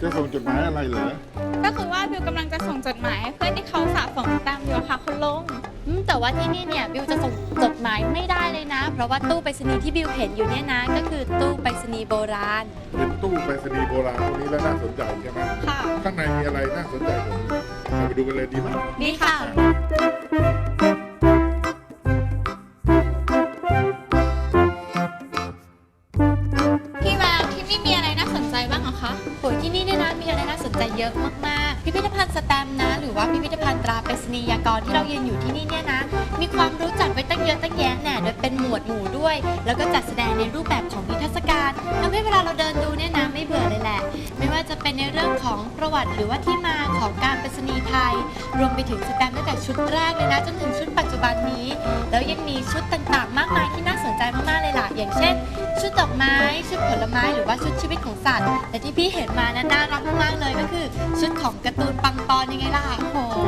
กันเถอะอืมจะส่งจดหมายอะไรเหรอ ก็คือว่าบิวกำลังจะส่งจดหมายให้เพื่อนที่เขาสะสมสแตมป์อยู่ค่ะคุณลุงอืมแต่ว่าที่นี่เนี่ยบิวจะส่งจดหมายไม่ได้เลยนะ เพราะว่าตู้ไปรษณีย์ที่บิวเห็นอยู่เนี่ยนะ ก็คือตู้ไปรษณีย์โบราณ เป็นตู้ไปรษณีย์โบราณตรงนี้แล้วน่าสนใจใช่ไหมค่ะ ข้างในมีอะไรน่าสนใจผมเราไปดูกันเลยดีไหม ดีค่ะ โอ้ยที่นี่เนี่ยนะมีอะไรน่าสนใจเยอะมากๆ พิพิธภัณฑ์สแตมป์นะ หรือว่าพิพิธภัณฑ์ตราไปรษณียากรที่เรายืนอยู่ที่นี่เนี่ยนะ มีความรู้จักไว้ตั้งเยอะตั้งแยะแน่โดยเป็นหมวดหมู่ด้วย แล้วก็จัดแสดงในรูปแบบของนิทรรศการทำให้เวลาเราเดินดูเนี่ยนะไม่เบื่อเลยแหละ ไม่ว่าจะเป็นในเรื่องของประวัติหรือว่าที่มาของการไปรษณีย์ไทย รวมไปถึงสแตมป์ตั้งแต่ชุดแรกเลยนะจนถึงชุดปัจจุบันนี้ แล้วยังมีชุดต่างๆ มากมายที่น่าสนใจมากๆเลยล่ะอย่างเช่น ชุดดอกไม้ ชุดผลไม้หรือว่าชุดชีวิตของสัตว์ แต่ที่พี่เห็นมานั้นน่ารักมากๆเลยก็คือ ชุดของการ์ตูนปังปอนยังไงล่ะโอ้โห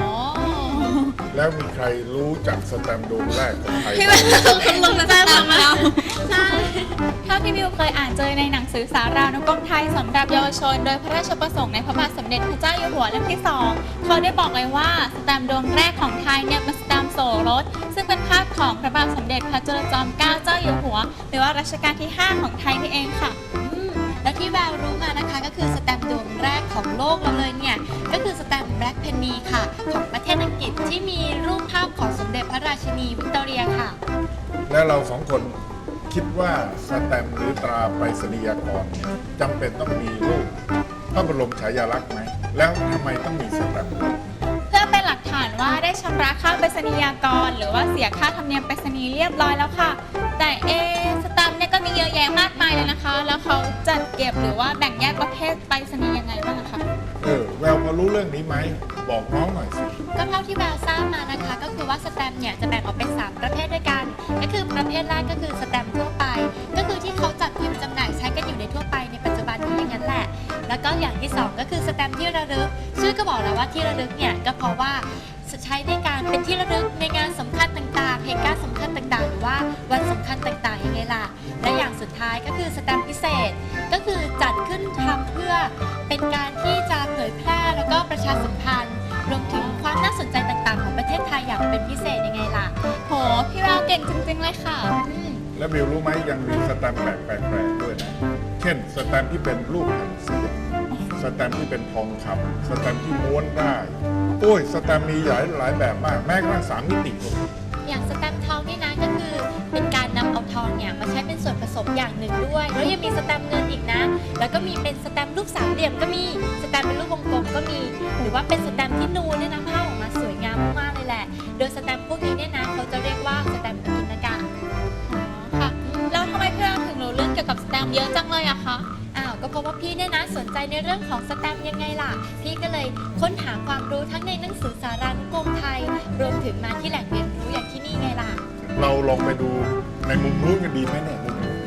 แล้วมีใครรู้จักสแตมป์ดวงแรกของไทยพี่แววคุณลุงจะตามมาใช่ถ้าพี่บิวเคยอ่านเจอในหนังสือสารานุกรมไทยสำหรับเยาวชน โดยพระราชประสงค์ในพระบาทสมเด็จพระเจ้าอยู่หัวเล่มที่สองเขาได้บอกเลยว่าสแตมป์ดวงแรกของไทยเนี่ยเป็นสแตมป์โสรสซึ่งเป็นภาพ ของพระบาทสมเด็จพระจุลจอมเกล้าเจ้าอยู่หัว หรือว่ารัชกาลที่ 5 ของไทยนี่เองค่ะแล้วที่แววรู้มานะคะก็คือสแตมป์ดวงแรกของโลกเราเลยเนี่ย ก็คือสแตมป์แบล็กเพนนีค่ะ ของประเทศอังกฤษที่มีรูปภาพของสมเด็จพระราชินีวิกตอเรียค่ะ แล้วเราสองคนคิดว่าสแตมป์หรือตราไปรษณียกรเนี่ยจำเป็นต้องมีรูปพระบรมฉายาลักษณ์ไหม แล้วทำไมต้องมีสแต ได้ชำระค่าไปรษณียากร หรือว่าเสียค่าธรรมเนียมไปรษณีย์เรียบร้อยแล้วค่ะ แต่เอะสแตมป์เนี่ยก็มีเยอะแยะมากมายเลยนะคะ แล้วเขาจัดเก็บหรือว่าแบ่งแยกประเภทไปรษณีย์ยังไงบ้างอะคะเออแววพอรู้เรื่องนี้ไหม บอกน้องหน่อยสิ ก็เท่าที่แววทราบมานะคะ ก็คือว่าสแตมป์เนี่ยจะแบ่งออกเป็น 3 ประเภทด้วยกัน ก็คือประเภทแรกก็คือสแตมป์ทั่วไป ก็คือที่เขาจัดพิมพ์จำหน่ายใช้กันอยู่ในทั่วไปในปัจจุบันนี้อย่างนั้นแหละ แล้วก็อย่างที่ 2 ก็คือสแตมป์ที่ระลึก ชื่อก็บอกแล้วว่าที่ระลึกเนี่ยก็เพราะว่า ใช้ในการเป็นที่ระลึกในงานสำคัญต่างๆ เหตุการณ์สำคัญต่างๆ หรือว่าวันสำคัญต่างๆยังไงล่ะ และอย่างสุดท้ายก็คือสแตมป์พิเศษ ก็คือจัดขึ้นทำเพื่อเป็นการที่จะเผยแพร่แล้วก็ประชาสัมพันธ์ รวมถึงความน่าสนใจต่างๆ ของประเทศไทยอย่างเป็นพิเศษยังไงล่ะโหพี่แววเก่งจริงๆเลยค่ะอืมแล้วบิวรู้ไหมยังมีสแตมป์แปลกๆด้วยนะ เช่นสแตมป์ที่เป็นรูปแผ่นเสียงสแตมป์ที่เป็นทองคำสแตมป์ที่ม้วนได้ โอ้ยสแตมมีหลายหลายแบบมาก แม้กระทั่งสามมิติก็มีอย่างสแตมทองนี่นะก็คือ เป็นการนำเอาทองเนี่ยมาใช้เป็นส่วนผสมอย่างหนึ่งด้วย แล้วยังมีสแตมเงินอีกนะ แล้วก็มีเป็นสแตมรูปสามเหลี่ยมก็มีสแตมเป็นรูปวงกลมก็มี หรือว่าเป็นสแตมที่นูนเนี่ยนะภาพออกมาสวยงามมากๆเลยแหละ โดยสแตมพวกนี้เนี่ยนะเขาจะเรียกว่าสแตมกินกะค่ะแล้วทำไมเพี่แววถึงรู้เรื่องเกี่ยวกับสแตมเยอะจังเลยอะคะ ก็เพราะว่าพี่เนี่ยนะสนใจในเรื่องของสแตมป์ยังไงล่ะ พี่ก็เลยค้นหาความรู้ทั้งในหนังสือสารานุกรมไทย รวมถึงมาที่แหล่งเรียนรู้อย่างที่นี่ไงล่ะเราลองไปดูในมุมนู้นกันดีไหมเนี่ยมุมนู้น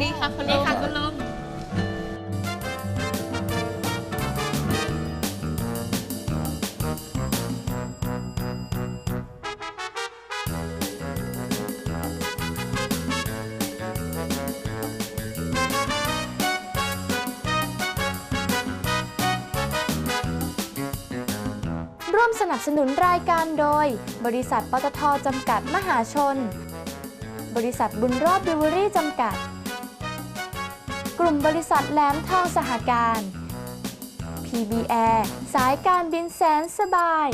ดีค่ะคุณลุนี่งค่ะคุณลุง ร่วมสนับสนุนรายการโดย บริษัทปตทจำกัดมหาชน บริษัทบุญรอดบิวเวอรี่จำกัด กลุ่มบริษัทแหลมทองสหการ PBR สายการบินแสนสบาย